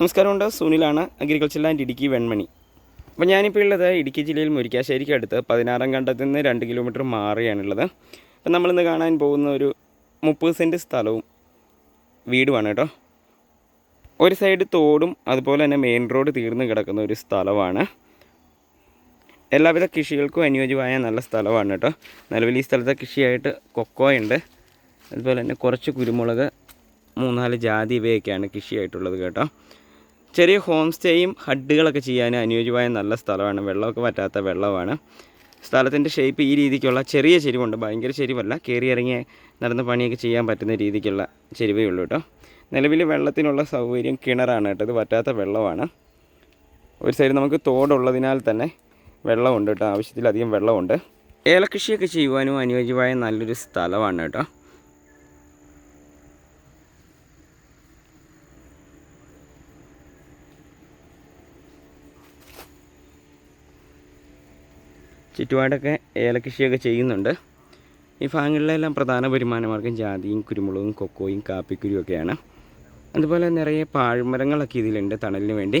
നമസ്കാരമുണ്ട്. സുനിലാണ് agriculture land Idukki Venmani. അപ്പോൾ ഞാനിപ്പോൾ ഉള്ളത് ഇടുക്കി ജില്ലയിൽ മുരിക്കാശ്ശേരിക്ക് അടുത്ത് പതിനാറാം കണ്ടത്തിൽ നിന്ന് രണ്ട് കിലോമീറ്റർ മാറിയാണുള്ളത്. അപ്പം നമ്മളിന്ന് കാണാൻ പോകുന്ന ഒരു മുപ്പത് സെന്റ് സ്ഥലവും വീടുമാണ് കേട്ടോ. ഒരു സൈഡ് തോടും അതുപോലെ തന്നെ മെയിൻ റോഡ് തീർന്ന് കിടക്കുന്ന ഒരു സ്ഥലമാണ്. എല്ലാവിധ കൃഷികൾക്കും അനുയോജ്യമായ നല്ല സ്ഥലമാണ് കേട്ടോ. നിലവിൽ ഈ സ്ഥലത്തെ കൃഷിയായിട്ട് കൊക്കോയുണ്ട് അതുപോലെ തന്നെ കുറച്ച് കുരുമുളക് മൂന്നാൽ ജാതി ഇവയൊക്കെയാണ് കൃഷിയായിട്ടുള്ളത് കേട്ടോ. ചെറിയ ഹോം സ്റ്റേയും ഹഡ്ഡുകളൊക്കെ ചെയ്യാൻ അനുയോജ്യമായ നല്ല സ്ഥലമാണ്. വെള്ളമൊക്കെ പറ്റാത്ത വെള്ളമാണ്. സ്ഥലത്തിന്റെ ഷേപ്പ് ഈ രീതിക്കുള്ള ചെറിയ ചെരിവുണ്ട്. ഭയങ്കര ചെരിവല്ല. കയറി ഇറങ്ങി നടന്ന് പണിയൊക്കെ ചെയ്യാൻ പറ്റുന്ന രീതിക്കുള്ള ചെരിവേ ഉള്ളൂ കേട്ടോ. നിലവിൽ വെള്ളത്തിനുള്ള സൗകര്യം കിണറാണ് കേട്ടോ. ഇത് പറ്റാത്ത വെള്ളമാണ്. ഒരു സൈഡ് നമുക്ക് തോടുള്ളതിനാൽ തന്നെ വെള്ളമുണ്ട് കേട്ടോ. ആവശ്യത്തിലധികം വെള്ളമുണ്ട്. ഏലകൃഷിയൊക്കെ ചെയ്യുവാനും അനുയോജ്യമായ നല്ലൊരു സ്ഥലമാണ് കേട്ടോ. ചുറ്റുപാടൊക്കെ ഏലകൃഷിയൊക്കെ ചെയ്യുന്നുണ്ട്. ഈ ഭാഗങ്ങളിലെല്ലാം പ്രധാന വരുമാനമാർഗം ജാതിയും കുരുമുളകും കൊക്കോയും കാപ്പിക്കുരും ഒക്കെയാണ് അതുപോലെ നിറയെ പാഴ്മരങ്ങളൊക്കെ ഇതിലുണ്ട് തണലിന് വേണ്ടി.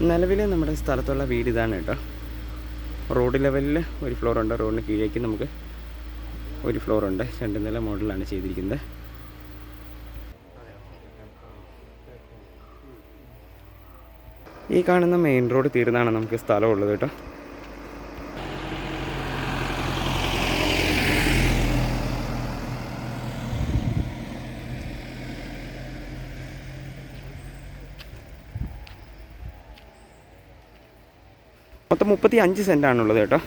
നിലവിൽ നമ്മുടെ സ്ഥലത്തുള്ള വീട് ഇതാണ് കേട്ടോ. റോഡ് ലെവലിൽ ഒരു ഫ്ലോർ ഉണ്ട്. റോഡിന് കീഴേക്ക് നമുക്ക് ഒരു ഫ്ലോർ ഉണ്ട്. രണ്ട് നില മോഡലാണ് ചെയ്തിരിക്കുന്നത്. ഈ കാണുന്ന മെയിൻ റോഡ് തീർന്നാണ് നമുക്ക് സ്ഥലമുള്ളത് കേട്ടോ. മൊത്തം മുപ്പത്തി അഞ്ച് സെന്റാണുള്ളത് കേട്ടോ.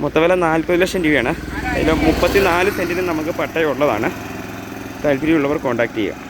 മൊത്തം വില നാൽപ്പത് ലക്ഷം രൂപയാണ്. അതിൽ മുപ്പത്തി നാല് സെന്റിന് നമുക്ക് പട്ടയമുള്ളതാണ്. താല്പര്യമുള്ളവർ കോൺടാക്റ്റ് ചെയ്യുക.